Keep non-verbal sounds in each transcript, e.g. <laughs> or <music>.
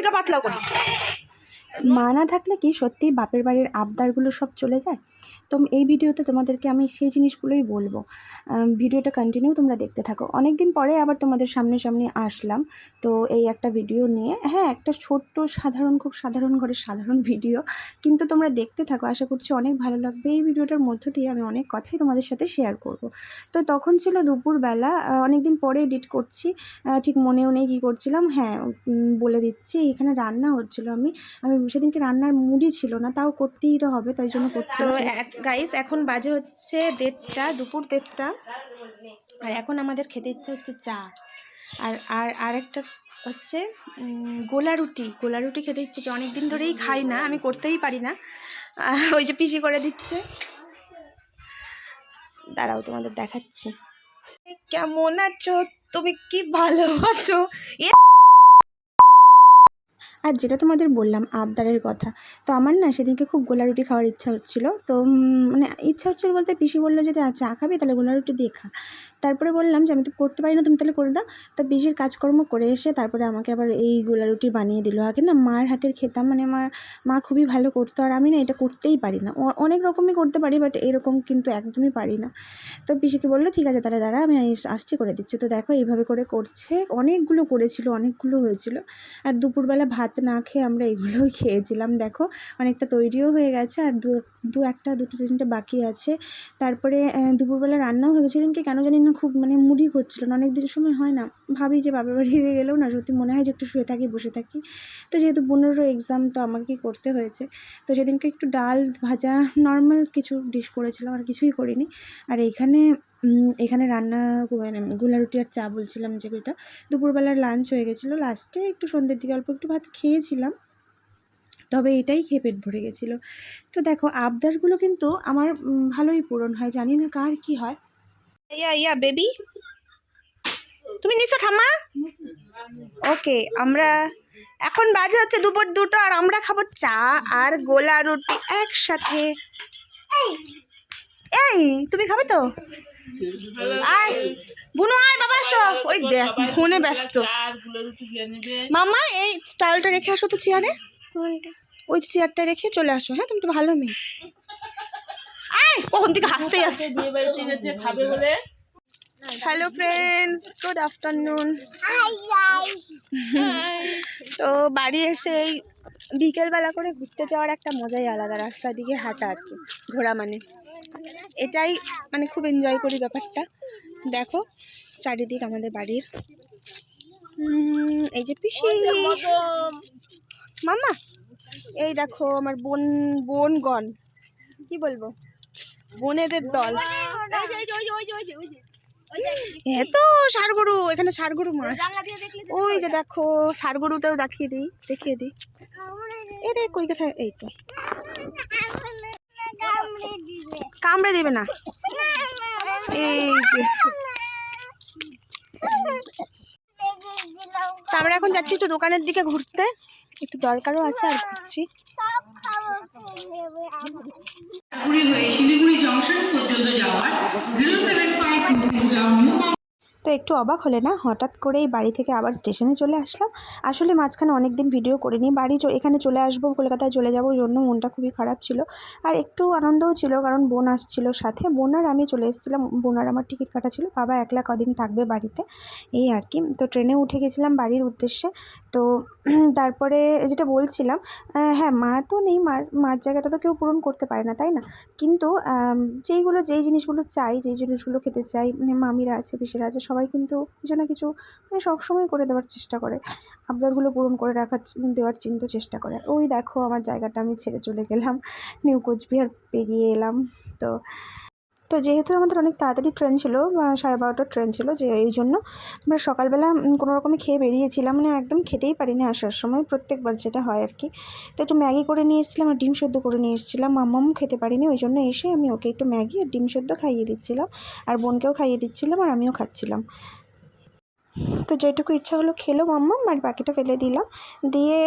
থেকে পাতলা করি মা না থাকলে কি সত্যি বাপের বাড়ির আবদারগুলো সব চলে যায়? তো এই ভিডিওতে তোমাদেরকে আমি সেই জিনিসগুলোই বলব। ভিডিওটা কন্টিনিউ তোমরা দেখতে থাকো। অনেক দিন পরে আবার তোমাদের সামনে সামনে আসলাম। তো এই একটা ভিডিও নিয়ে হ্যাঁ একটা ছোট্ট সাধারণ খুব সাধারণ ঘরের সাধারণ ভিডিও কিন্তু তোমরা দেখতে থাকো। আশা করছি অনেক ভালো লাগবে। এই ভিডিওটার মধ্য দিয়ে আমি অনেক কথাই তোমাদের সাথে শেয়ার করব। তো তখন ছিল দুপুরবেলা অনেক দিন পরে এডিট করছি। ঠিক মনেও নেই কী করছিলাম। হ্যাঁ বলে দিচ্ছি এখানে রান্না হচ্ছিল আমি। আমি সেদিনকে রান্নার মুডই ছিল না। তাও করতেই তো হবে তাই জন্য করছি। তো গাইস এখন বাজে হচ্ছে দেড়টা, দুপুর দেড়টা। আর এখন আমাদের খেতে ইচ্ছে হচ্ছে চা। আর আর আরেকটা হচ্ছে গোলা রুটি। গোলা রুটি খেতে ইচ্ছে অনেক দিন ধরেই খাই না, আমি করতেই পারি না। ওই যে পিসি করে দিচ্ছে। দাঁড়াও, তোমাদের দেখাচ্ছি। কেমন আছো? তুমি কি ভালো আছো? আর যেটা তোমাদের বললাম, আবদারের কথা। তো আমার না সেদিনকে খুব গোলা রুটি খাওয়ার ইচ্ছা হচ্ছিল। তো মানে ইচ্ছা হচ্ছিল বলতে পিসি বলল যদি চা খাবি? তাহলে গোলা রুটি দিয়ে খা। তারপরে বললাম যে, আমি তো করতে পারি না, তুমি তাহলে করে দাও। তো পিসির কাজকর্ম করে এসে তারপরে আমাকে আবার এই গোলা রুটি বানিয়ে দিল। আগে না মার হাতের খেতাম মানে মা মা খুবই ভালো করতো, আর আমি না এটা করতেই পারি না। অনেক রকমই করতে পারি, বাট এরকম কিন্তু একদমই পারি না। তো পিসিকে বলল, ঠিক আছে, তাহলে দাঁড়া, আমি আসছি করে দিচ্ছি। তো দেখো, এইভাবে করে করছে। অনেকগুলো করেছিল, অনেকগুলো হয়েছিল। আর দুপুরবেলা ভাত না খেয়ে আমরা এগুলোই <laughs> খেয়েছিলাম, দেখো। অনেকটা তৈরিও হয়ে গেছে, আর দু দু একটা, দুটো, তিনটে বাকি আছে। তারপরে দুপুরবেলা রান্নাও হয়ে গেছে। সেদিনকে কেন জানি না খুব মানে মুডই করছিল না। অনেক দিনের সময় হয় না। ভাবি যে বাবার বাড়িতে গেলেও না সত্যি মনে হয় যে একটু শুয়ে থাকি বসে থাকি। তো যেহেতু বোনেরও এক্সাম তো আমাকে করতে হয়েছে। তো সেদিনকে একটু ডাল ভাজা নর্মাল কিছু ডিশ করেছিলাম আর কিছুই করিনি। আর উম, এখানে রান্না মানে গোলা রুটি আর চা বলছিলাম যে ওইটা দুপুরবেলার লাঞ্চ হয়ে গেছিল। লাস্টে একটু সন্ধ্যের দিকে অল্প একটু ভাত খেয়েছিলাম। তবে এটাই খেয়ে পেট ভরে গেছিল। তো দেখো আবদারগুলো কিন্তু আমার ভালোই পূরণ হয়। জানি না কার কি হয়। ইয়া ইয়া বেবি তুমি নিশা ঠাম্মা ওকে আমরা এখন বাজে হচ্ছে দুপুর দুটো আর আমরা খাব চা আর গোলা রুটি একসাথে। এই তুমি খাবে তো? আয় বুনু আয় বাবা আসো ওই দেখ ফোনে ব্যস্ত। মামা এই টালটা রেখে আসো তো চেয়ারে। ওই চেয়ারটা রেখে চলে আসো হ্যাঁ তুমি তো ভালো মেয়ে। কখন থেকে হাসতেই আসে খাবে বলে? হ্যালো ফ্রেন্ডস গুড আফটারনুন তো বাড়ি এসে এই বিকেলবেলা করে ঘুরতে যাওয়ার একটা মজাই আলাদা রাস্তার দিকে হাঁটা আর কি ঘোরা মানে। এটাই মানে খুব এনজয় করি ব্যাপারটা। দেখো চারিদিক আমাদের বাড়ির। এই যে পিসি। মামা এই দেখো আমার বোন বোনগণ। কি বলব? বোনেদের দল। এত ষাড় গরু এখানে গরু মাছ ওই যে দেখো গরুটাও দেখিয়ে দিই দেখিয়ে দিই। এই দেখ কই কোথায়? এই তো। কামড়ে দেবে না। এই যে। তারপরে এখন যাচ্ছি একটু দোকানের দিকে ঘুরতে। একটু দরকারও আছে আর ঘুরছি। তো একটু অবাক হলে না, হঠাৎ করেই বাড়ি থেকে আবার স্টেশনে চলে আসলাম। আসলে মাঝখানে অনেক দিন ভিডিও করিনি, বাড়ি এখানে চলে আসব, কলকাতায় চলে যাব জন্য মনটা খুবই খারাপ ছিল। আর একটু আনন্দও ছিল, কারণ বোন আসছিল সাথে। বোন আর আমি চলে এসেছিলাম, বোন আর আমার টিকিট কাটা ছিল, বাবা একলা কদিন থাকবে বাড়িতে। এই আর কি, তো ট্রেনে উঠে গেছিলাম বাড়ির উদ্দেশ্যে। তো <clears throat> তারপরে যেটা বলছিলাম হ্যাঁ মা তো নেই, মার মার জায়গাটা তো কেউ পূরণ করতে পারে না, তাই না? কিন্তু যেইগুলো, যেই জিনিসগুলো চাই, যেই জিনিসগুলো খেতে চাই মানে মামিরা আছে, পিসিরা আছে, সবাই কিন্তু কিছু না কিছু মানে সবসময় করে দেওয়ার চেষ্টা করে। আবদারগুলো পূরণ করে রাখার দেওয়ার চিন্তা চেষ্টা করে। ওই দেখো আমার জায়গাটা, আমি ছেড়ে চলে গেলাম। নিউ কোচবিহার পেরিয়ে এলাম। তো তো যেহেতু আমাদের অনেক তাড়াতাড়ি ট্রেন ছিল সাড়ে বারোটার ট্রেন ছিল, যে এই জন্য আমরা সকালবেলা কোনো রকমে খেয়ে বেরিয়েছিলাম। মানে একদম খেতেই পারিনি আসার সময়, প্রত্যেকবার যেটা হয় আর কি। তো একটু ম্যাগি করে নিয়ে এসেছিলাম আর ডিম সেদ্ধ করে নিয়ে এসেছিলাম। মাম্মাম খেতে পারিনি, ওই জন্য এসে আমি ওকে একটু ম্যাগি আর ডিম সেদ্ধ খাইয়ে দিচ্ছিলাম। আর বোনকেও খাইয়ে দিচ্ছিলাম আর আমিও খাচ্ছিলাম। তো যেটুকু ইচ্ছা হলো খেলো মাম্মাম, আর বাকিটা ফেলে দিলাম। দিয়ে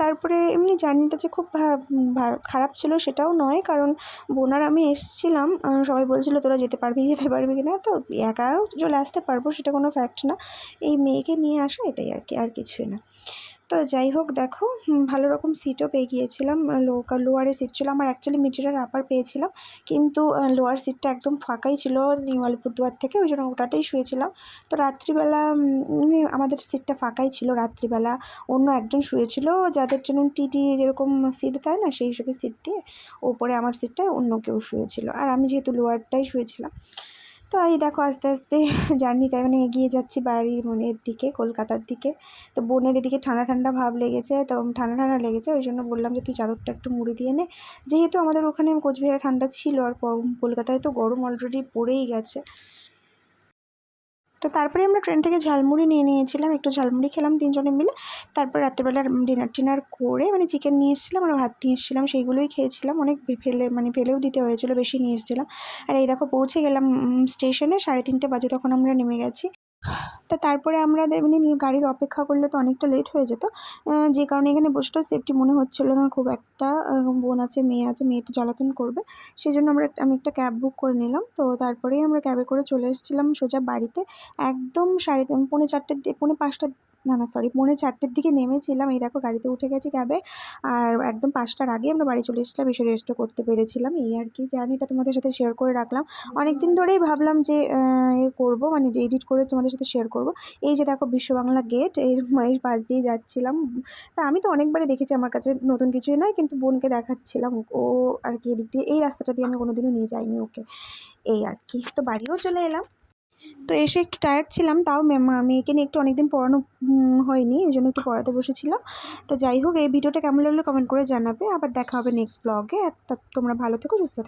তারপরে এমনি জার্নিটা যে খুব খারাপ ছিল সেটাও নয়, কারণ বোনার আমি এসছিলাম সবাই বলছিল, তোরা যেতে পারবি যেতে পারবি কি না তো একাও চলে আসতে পারব, সেটা কোনো ফ্যাক্ট না। এই মেয়েকে নিয়ে আসা এটাই আর কি, আর কিছুই না। তো যাই হোক, দেখো ভালো রকম সিটও পেয়ে গিয়েছিলাম লো- লোয়ারে সিট ছিল। আমার অ্যাকচুয়ালি মিডিলের আপার পেয়েছিলাম, কিন্তু লোয়ার সিটটা একদম ফাঁকাই ছিল নিউ আলিপুরদুয়ার থেকে, ওই জন্য ওটাতেই শুয়েছিলাম। তো রাত্রিবেলা আমাদের সিটটা ফাঁকাই ছিল রাত্রিবেলা। অন্য একজন শুয়েছিল, যাদের জন্য টিটি যেরকম সিট দেয় না, সেই হিসেবে সিট দিয়ে ওপরে আমার সিটটায় অন্য কেউ শুয়েছিল। আর আমি যেহেতু লোয়ারটাই শুয়েছিলাম তো এই দেখো আস্তে আস্তে <laughs> জার্নিটা মানে এগিয়ে যাচ্ছি বাড়ির মনের দিকে, কলকাতার দিকে। তো বোনের এদিকে ঠান্ডা ঠান্ডা ভাব লেগেছে, তো ঠান্ডা ঠান্ডা লেগেছে, ওই জন্য বললাম যে তুই চাদরটা একটু মুড়ি দিয়ে নে। যেহেতু আমাদের ওখানে কোচবিহারে ঠান্ডা ছিল আর কলকাতায় তো গরম অলরেডি পড়েই গেছে। তো তারপরে আমরা ট্রেন থেকে ঝালমুড়ি নিয়ে নিয়েছিলাম, একটু ঝালমুড়ি খেলাম তিনজনে মিলে। তারপর রাত্রেবেলা ডিনার টিনার করে মানে চিকেন নিয়ে এসেছিলাম, আর ভাত নিয়ে এসেছিলাম, সেইগুলোই খেয়েছিলাম। অনেক ফেলে মানে ফেলেও দিতে হয়েছিল, বেশি নিয়ে এসেছিলাম। আর এই দেখো পৌঁছে গেলাম স্টেশনে সাড়ে তিনটে বাজে তখন আমরা নেমে গেছি। তো তারপরে আমরা এমনি গাড়ির অপেক্ষা করলে তো অনেকটা লেট হয়ে যেত। যে কারণে এখানে বসেটাও সেফটি মনে হচ্ছিল না, খুব একটা বোন আছে, মেয়ে আছে, মেয়েটা জ্বালাতন করবে। সেই জন্য আমরা আমি একটা ক্যাব বুক করে নিলাম। তো তারপরেই আমরা ক্যাবে করে চলে এসেছিলাম সোজা বাড়িতে। একদম সাড়ে পৌনে চারটের দি- পৌনে পাঁচটা না না সরি পৌনে চারটের দিকে নেমেছিলাম। এই দেখো গাড়িতে উঠে গেছি ক্যাবে আর একদম পাঁচটার আগে আমরা বাড়ি চলে এসেছিলাম এসে রেস্টও করতে পেরেছিলাম। এই আর কি জার্নিটা তোমাদের সাথে শেয়ার করে রাখলাম। অনেক দিন ধরেই ভাবলাম যে এ করব মানে এডিট করে তোমাদের সাথে শেয়ার করব। এই যে দেখো বিশ্ববাংলা গেটের এর পাশ দিয়ে যাচ্ছিলাম। তা আমি তো অনেকবারই দেখেছি আমার কাছে নতুন কিছুই নয় কিন্তু বোনকে দেখাচ্ছিলাম। ও আর কি এদিক দিয়ে এই রাস্তাটা দিয়ে আমি কোনোদিনও নিয়ে যাইনি ওকে। এই আর কি তো বাড়িও চলে এলাম। তো এসে একটু টায়ার্ড ছিলাম, তাও মেয়েকে নিয়ে একটু অনেকদিন পড়ানো হয়নি এই জন্য একটু পড়াতে বসেছিলাম। তো যাই হোক, এই ভিডিওটা কেমন লাগল কমেন্ট করে জানাবে, আবার দেখা হবে নেক্সট ব্লগে তোমরা ভালো থেকো, সুস্থ